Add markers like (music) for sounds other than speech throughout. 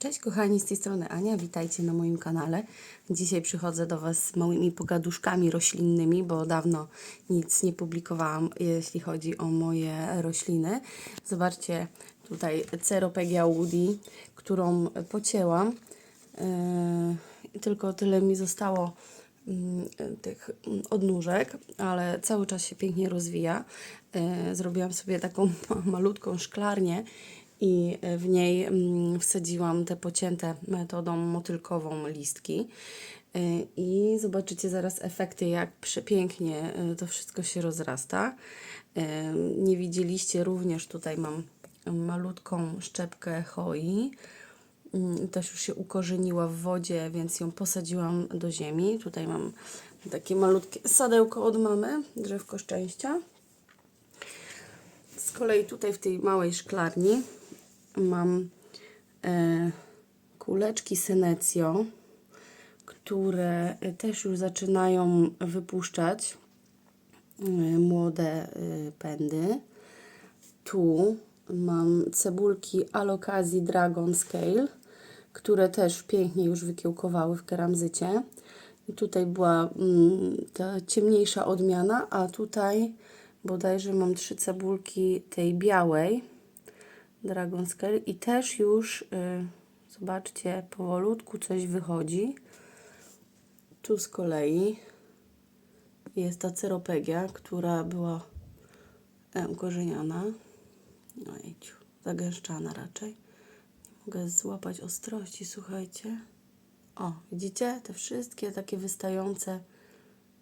Cześć kochani, z tej strony Ania, witajcie na moim kanale. Dzisiaj przychodzę do Was z małymi pogaduszkami roślinnymi, bo dawno nic nie publikowałam, jeśli chodzi o moje rośliny. Zobaczcie tutaj Ceropegia woody, którą pocięłam. Yy, tylko tyle mi zostało mm, tych mm, odnóżek, ale cały czas się pięknie rozwija. Yy, Zrobiłam sobie taką (laughs) malutką szklarnię i w niej mm, wsadziłam te pocięte metodą motylkową listki. Yy, I zobaczycie zaraz efekty, jak przepięknie yy, to wszystko się rozrasta. Yy, Nie widzieliście również, tutaj mam malutką szczepkę choi. Mm, Też już się ukorzeniła w wodzie, więc ją posadziłam do ziemi. Tutaj mam takie malutkie sadełko od mamy, drzewko szczęścia. Z kolei tutaj w tej małej szklarni mam e, kuleczki Senecio, które też już zaczynają wypuszczać e, młode e, pędy. Tu mam cebulki Alokazji Dragon Scale, które też pięknie już wykiełkowały w keramzycie. Tutaj była mm, ta ciemniejsza odmiana, a tutaj bodajże mam trzy cebulki tej białej Dragon Scale i też już, y, zobaczcie, powolutku coś wychodzi. Tu z kolei jest ta ceropegia, która była e, ukorzeniona. No i ciu, zagęszczana raczej. Nie mogę złapać ostrości, słuchajcie. O, widzicie? Te wszystkie takie wystające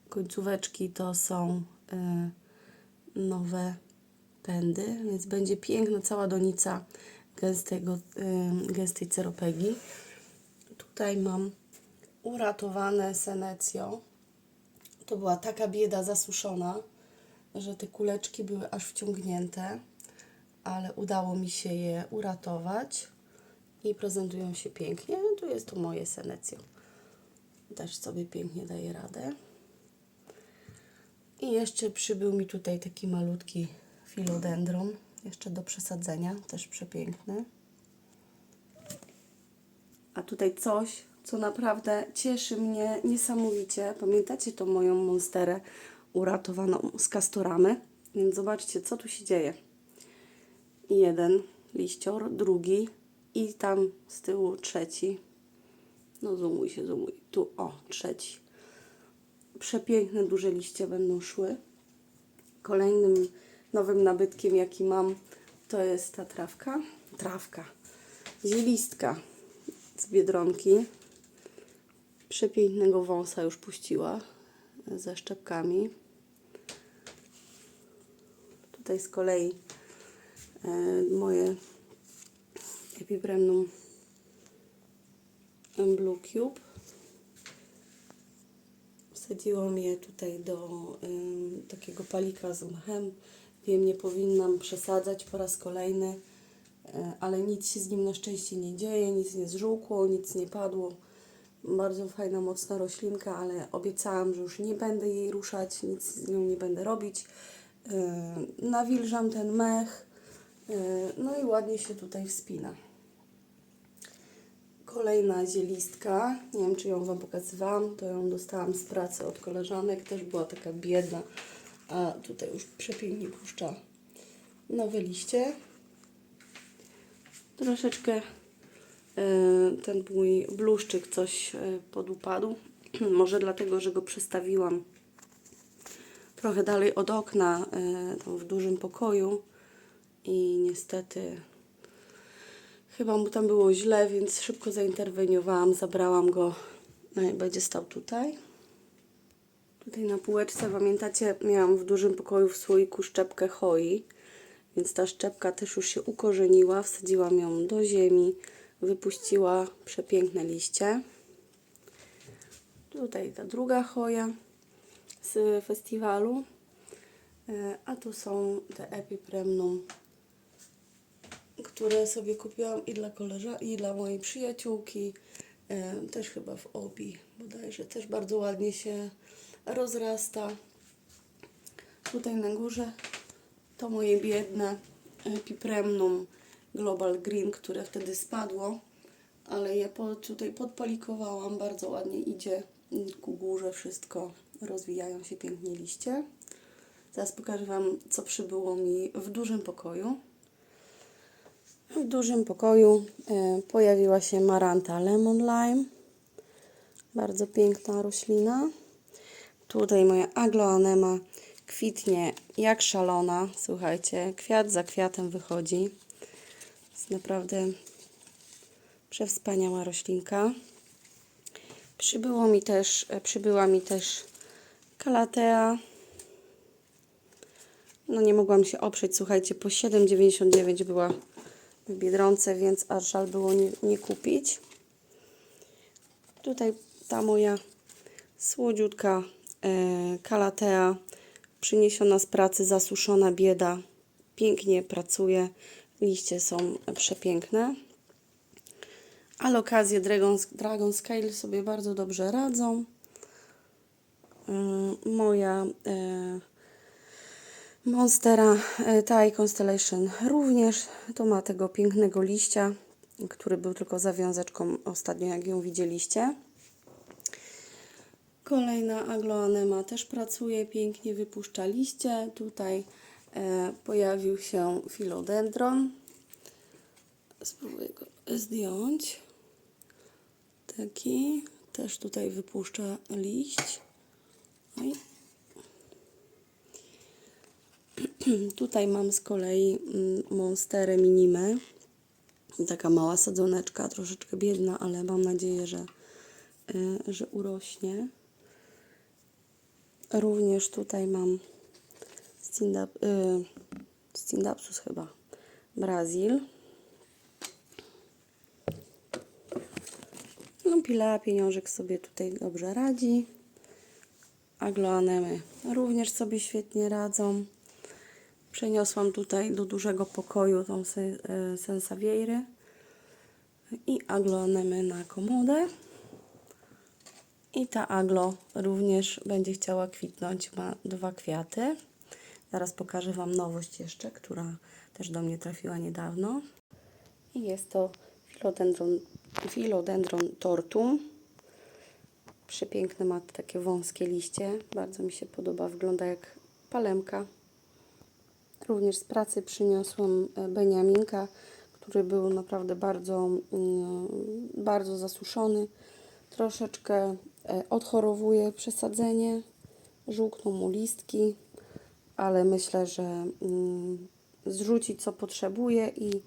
końcóweczki to są y, nowe pędy, więc będzie piękna cała donica gęstego, gęstej ceropegii. Tutaj mam uratowane Senecio. To była taka bieda zasuszona, że te kuleczki były aż wciągnięte, ale udało mi się je uratować i prezentują się pięknie. Tu jest to moje Senecio. Też sobie pięknie daje radę. I jeszcze przybył mi tutaj taki malutki filodendron, jeszcze do przesadzenia, też przepiękny. A tutaj coś, co naprawdę cieszy mnie niesamowicie. Pamiętacie tą moją monsterę uratowaną z kastoramy? Więc zobaczcie, co tu się dzieje. Jeden liścior, drugi i tam z tyłu trzeci. No zoomuj się, zoomuj. Tu, o, trzeci. Przepiękne, duże liście będą szły. Kolejnym nowym nabytkiem, jaki mam, to jest ta trawka. Trawka. Zielistka z Biedronki. Przepięknego wąsa już puściła ze szczepkami. Tutaj z kolei e, moje Epipremnum Blue Cube. Wsadziłam je tutaj do ym, takiego palika z mchem. Wiem, nie powinnam przesadzać po raz kolejny, e, ale nic się z nim na szczęście nie dzieje, nic nie zżółkło, nic nie padło. Bardzo fajna, mocna roślinka, ale obiecałam, że już nie będę jej ruszać, nic z nią nie będę robić. E, nawilżam ten mech, e, no i ładnie się tutaj wspina. Kolejna zielistka, nie wiem czy ją Wam pokazywałam, to ją dostałam z pracy od koleżanek, też była taka biedna, a tutaj już przepięknie puszcza nowe liście. Troszeczkę e, ten mój bluszczyk coś e, podupadł, (clears throat) może dlatego, że go przestawiłam trochę dalej od okna, e, w dużym pokoju i niestety Chyba mu tam było źle, więc szybko zainterweniowałam, zabrałam go. No i będzie stał tutaj. Tutaj na półeczce, pamiętacie, miałam w dużym pokoju w słoiku szczepkę choi, więc ta szczepka też już się ukorzeniła. Wsadziłam ją do ziemi, wypuściła przepiękne liście. Tutaj ta druga choja z festiwalu. E, A tu są te Epipremnum które sobie kupiłam i dla koleżanki, i dla mojej przyjaciółki. E, też chyba w obi bodajże. Też bardzo ładnie się rozrasta. Tutaj na górze to moje biedne Epipremnum Global Green, które wtedy spadło. ale je po, tutaj podpalikowałam, bardzo ładnie idzie ku górze wszystko, rozwijają się pięknie liście. Teraz pokażę Wam, co przybyło mi w dużym pokoju. W dużym pokoju e, pojawiła się Maranta Lemon Lime. Bardzo piękna roślina. Tutaj moja agloanema kwitnie jak szalona. Słuchajcie, kwiat za kwiatem wychodzi. Jest naprawdę przewspaniała roślinka. Przybyło mi też, e, przybyła mi też kalatea. No nie mogłam się oprzeć, słuchajcie, po 7,99 była w Biedronce, więc aż żal było nie, nie kupić. Tutaj ta moja słodziutka kalatea, przyniesiona z pracy, zasuszona bieda, pięknie pracuje, liście są przepiękne. Ale okazje Dragon, Dragon Scale sobie bardzo dobrze radzą. Y, Moja e, Monstera e, Thai Constellation również. To ma tego pięknego liścia, który był tylko zawiązeczką ostatnio, jak ją widzieliście. Kolejna agloanema też pracuje pięknie, wypuszcza liście. Tutaj e, pojawił się filodendron. Spróbuję go zdjąć. Taki też tutaj wypuszcza liść. Oj. (clears throat) Tutaj mam z kolei mm, Monsterę Minimę. Taka mała sadzoneczka, troszeczkę biedna, ale mam nadzieję, że, y, że urośnie. Również tutaj mam Stindap, y, Stindapsus chyba, Brazil. No pila pieniążek sobie tutaj dobrze radzi. Agloanemy również sobie świetnie radzą. Przeniosłam tutaj do dużego pokoju tą se- e, sensawieiry i agloanemy na komodę. I ta aglo również będzie chciała kwitnąć. Ma dwa kwiaty. Zaraz pokażę Wam nowość jeszcze, która też do mnie trafiła niedawno. I jest to Philodendron, Philodendron tortum. Przepiękne ma takie wąskie liście. Bardzo mi się podoba. Wygląda jak palemka. Również z pracy przyniosłam e, Beniaminka, który był naprawdę bardzo, mm, bardzo zasuszony. Troszeczkę odchorowuje przesadzenie. Żółkną mu listki, ale myślę, że mm, zrzuci co potrzebuje i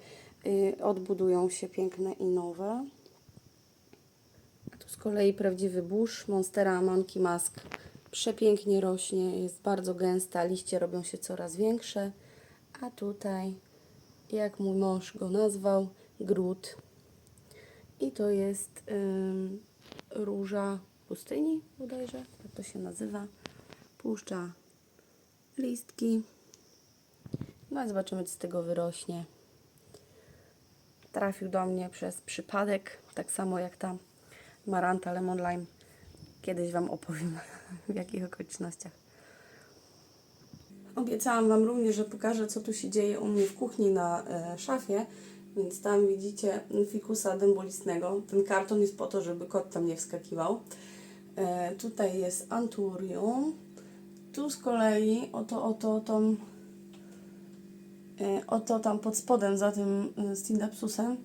y, odbudują się piękne i nowe. Tu z kolei prawdziwy burz, Monstera Monkey Mask. Przepięknie rośnie, jest bardzo gęsta, liście robią się coraz większe. A tutaj, jak mój mąż go nazwał, gród. I to jest ym, róża pustyni, bodajże, tak to się nazywa. Puszcza listki. No i zobaczymy, co z tego wyrośnie. Trafił do mnie przez przypadek, tak samo jak ta Maranta Lemon Lime. Kiedyś Wam opowiem, (laughs) w jakich okolicznościach. Obiecałam Wam również, że pokażę, co tu się dzieje u mnie w kuchni na e, szafie. Więc tam widzicie fikusa dębolistnego. Ten karton jest po to, żeby kot tam nie wskakiwał. E, tutaj jest anturium. Tu z kolei oto, oto, tą, e, oto tam pod spodem za tym e, Stindapsusem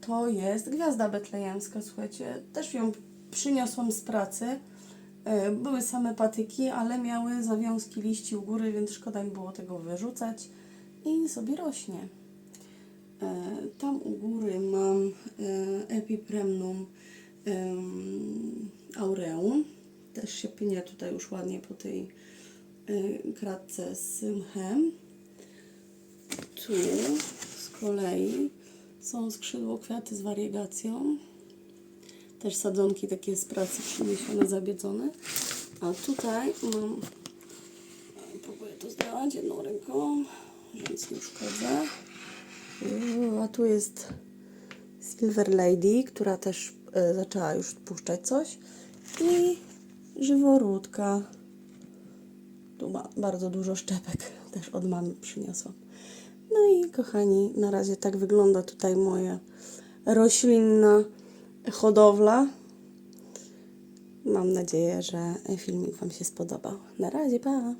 to jest gwiazda betlejemska. Słuchajcie, też ją przyniosłam z pracy. E, Były same patyki, ale miały zawiązki liści u góry, więc szkoda mi było tego wyrzucać. I sobie rośnie. E, Tam u góry mam e, Epipremnum em, aureum. Też się pynia tutaj już ładnie po tej e, kratce z mchem. Tu z kolei są skrzydło kwiaty z wariegacją. Też sadzonki takie z pracy przyniesione, zabiedzone. A tutaj mam, próbuję to zdać jedną ręką, więc nie uszkodzę. Uuu, A tu jest Silver Lady, która też e, zaczęła już puszczać coś. I żyworódka. Tu ma bardzo dużo szczepek, też od mamy przyniosłam. No i kochani, na razie tak wygląda tutaj moja roślinna hodowla. Mam nadzieję, że filmik Wam się spodobał. Na razie, pa!